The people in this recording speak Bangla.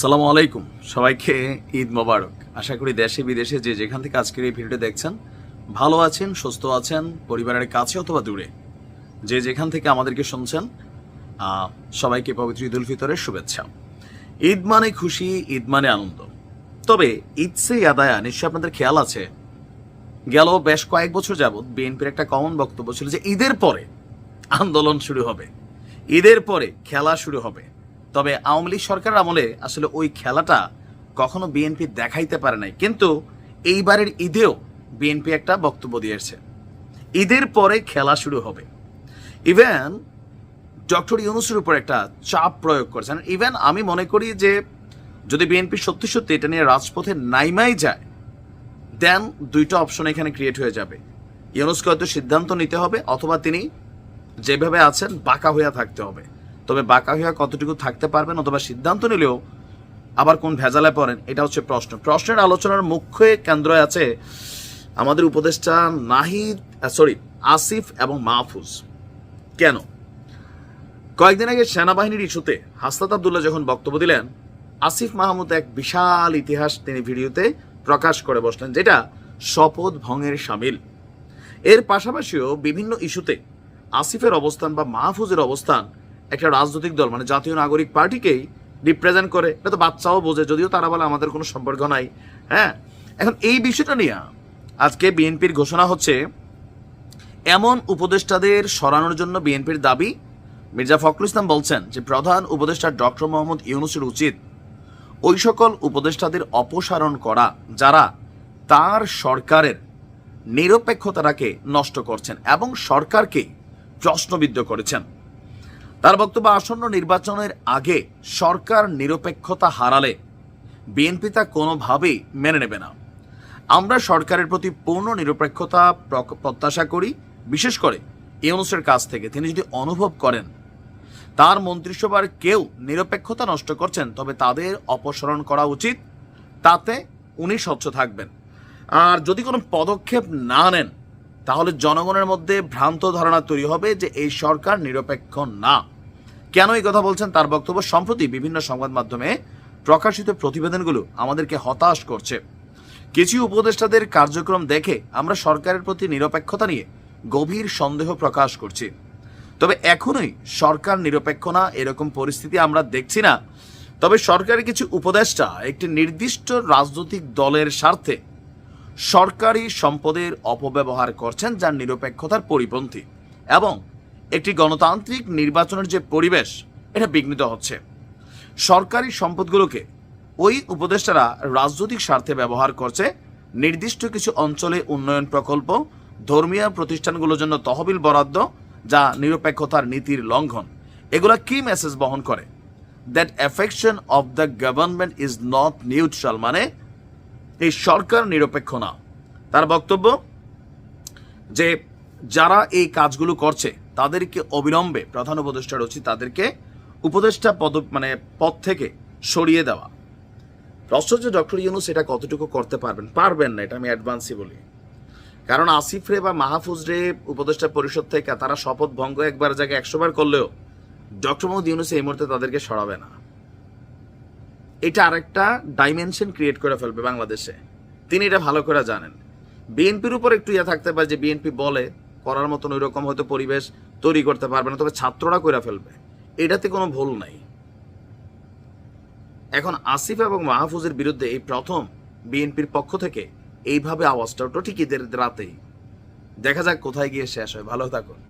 আসসালামু আলাইকুম। সবাইকে ঈদ মোবারক। আশা করি দেশে, বিদেশে যে যেখান থেকে আজকের এই ভিডিওটা দেখছেন, ভালো আছেন, সুস্থ আছেন, পরিবারের কাছে অথবা দূরে। যে যেখান থেকে আমাদেরকে শুনছেন সবাইকে পবিত্র ঈদ উল ফিতরের শুভেচ্ছা। ঈদ মানে খুশি, ঈদ মানে আনন্দ। তবে ঈদ সে আদায়া, নিশ্চয়ই আপনাদের খেয়াল আছে। গেল বেশ কয়েক বছর যাবৎ বিএনপির একটা কমন বক্তব্য ছিল যে ঈদের পরে আন্দোলন শুরু হবে। ঈদের পরে খেলা শুরু হবে। তবে আওয়ামী লীগ সরকার আমলে আসলে ওই খেলাটা কখনো বিএনপি দেখাইতে পারে নাই। কিন্তু এইবারের ঈদেও বিএনপি একটা বক্তব্য দিয়েছে। ঈদের পরে খেলা শুরু হবে। ইভেন ডক্টর ইউনুসের উপর একটা চাপ প্রয়োগ করেছেন। ইভেন আমি মনে করি যে যদি বিএনপি সত্যি সত্যি এটা নিয়ে রাজপথে নাইমাই যায়, দেন দুইটা অপশন এখানে ক্রিয়েট হয়ে যাবে। ইউনুসকে হয়তো সিদ্ধান্ত নিতে হবে, অথবা তিনি যেভাবে আছেন বাঁকা হইয়া থাকতে হবে। তবে বাঁকা হইয়া কতটুকু থাকতে পারবেন অথবা সিদ্ধান্ত নিলেও আবার কোন ভেজালে পড়েন, এটা হচ্ছে প্রশ্ন। প্রশ্নের আলোচনার মুখ্য কেন্দ্রে আছে আমাদের উপদেষ্টা নাহিদ সরি আসিফ এবং মাহফুজ। কেন? কয়েকদিন আগে সেনাবাহিনীর ইস্যুতে হাসনাত আবদুল্লাহ যখন বক্তব্য দিলেন, আসিফ মাহমুদ এক বিশাল ইতিহাস তিনি ভিডিওতে প্রকাশ করে বসলেন, যেটা শপথ ভঙ্গের সামিল। এর পাশাপাশিও বিভিন্ন ইস্যুতে আসিফের অবস্থান বা মাহফুজের অবস্থান একটা রাজনৈতিক দল মানে জাতীয় নাগরিক পার্টিকেই রিপ্রেজেন্ট করে। এটা তো বাচ্চাও বোঝে, যদিও তারা বলে আমাদের কোনো সম্পর্ক নাই। হ্যাঁ? এখন এই বিষয়টা নিয়ে আজকে বিএনপির ঘোষণা হচ্ছে, এমন উপদেষ্টাদের সরানোর জন্য বিএনপির দাবি, মির্জা ফখরুল ইসলাম বলছেন যে, প্রধান উপদেষ্টা ডক্টর মোহাম্মদ ইউনুসের উচিত ওই সকল উপদেষ্টাদের অপসারণ করা, যারা তার সরকারের নিরপেক্ষতাটাকে নষ্ট করছেন এবং সরকারকে প্রশ্নবিদ্ধ করেছেন। তার বক্তব্য আসন্ন নির্বাচনের আগে সরকার নিরপেক্ষতা হারালে বিএনপি তা কোনোভাবেই মেনে নেবে না। আমরা সরকারের প্রতি পূর্ণ নিরপেক্ষতা প্রত্যাশা করি, বিশেষ করে ইউনুসের কাছ থেকে। তিনি যদি অনুভব করেন তার মন্ত্রিসভার কেউ নিরপেক্ষতা নষ্ট করছেন, তবে তাদের অপসারণ করা উচিত। তাতে উনি স্বচ্ছ থাকবেন। আর যদি কোনো পদক্ষেপ না নেন তাহলে জনগণের মধ্যে ভ্রান্ত ধারণা তৈরি হবে যে এই সরকার নিরপেক্ষ না। কেন এই কথা বলছেন তার বক্তব্য? সম্প্রতি বিভিন্ন সংবাদ মাধ্যমে প্রকাশিত প্রতিবেদনগুলো আমাদেরকে হতাশ করছে। কিছু উপদেষ্টাদের কার্যক্রম দেখে আমরা সরকারের প্রতি নিরপেক্ষতা নিয়ে গভীর সন্দেহ প্রকাশ করছি। তবে এখনোই সরকার নিরপেক্ষ না, এরকম পরিস্থিতি আমরা দেখছি না। তবে সরকারের কিছু উপদেষ্টা একটি নির্দিষ্ট রাজনৈতিক দলের স্বার্থে সরকারি সম্পদের অপব্যবহার করছেন যার নিরপেক্ষতার পরিপন্থী এবং একটি গণতান্ত্রিক নির্বাচনের যে পরিবেশ, এটা বিঘ্নিত হচ্ছে। সরকারি সম্পদগুলোকে ওই উপদেষ্টারা রাজনৈতিক স্বার্থে ব্যবহার করছে। নির্দিষ্ট কিছু অঞ্চলে উন্নয়ন প্রকল্প, ধর্মীয় প্রতিষ্ঠানগুলোর জন্য তহবিল বরাদ্দ, যা নিরপেক্ষতার নীতির লঙ্ঘন, এগুলা কি মেসেজ বহন করে? That affection of the government is not neutral মানে এই সরকার নিরপেক্ষ না। তার বক্তব্য যে যারা এই কাজগুলো করছে, তাদেরকে অবিলম্বে প্রধান উপদেষ্টা উচিত তাদেরকে উপদেষ্টা পদ মানে পদ থেকে সরিয়ে দেওয়া। প্রশ্ন যে ডক্টর ইউনুস এটা কতটুকু করতে পারবেন? পারবেন না, এটা আমি অ্যাডভান্সই বলি। কারণ আসিফ রে বা মাহফুজ রে উপদেষ্টা পরিষদ থেকে তারা শপথ ভঙ্গ একবার জায়গায় একশো বার করলেও ডক্টর মোহাম্মদ ইউনুস এই মুহূর্তে তাদেরকে সরাবে না। এটা আরেকটা ডাইমেনশন ক্রিয়েট করে ফেলবে বাংলাদেশে। তিনি এটা ভালো করে জানেন। বিএনপির উপর একটু ইয়ে থাকতে পারে যে বিএনপি বলে, করার মতন ওই রকম হয়তো পরিবেশ তৈরি করতে পারবে না, তবে ছাত্ররা করে ফেলবে। এটাতে কোনো ভুল নাই। এখন আসিফ এবং মাহফুজের বিরুদ্ধে এই প্রথম বিএনপির পক্ষ থেকে এইভাবে আওয়াজটা ওঠো ঠিক রাতেই। দেখা যাক কোথায় গিয়ে শেষ হয়। ভালো থাকুন।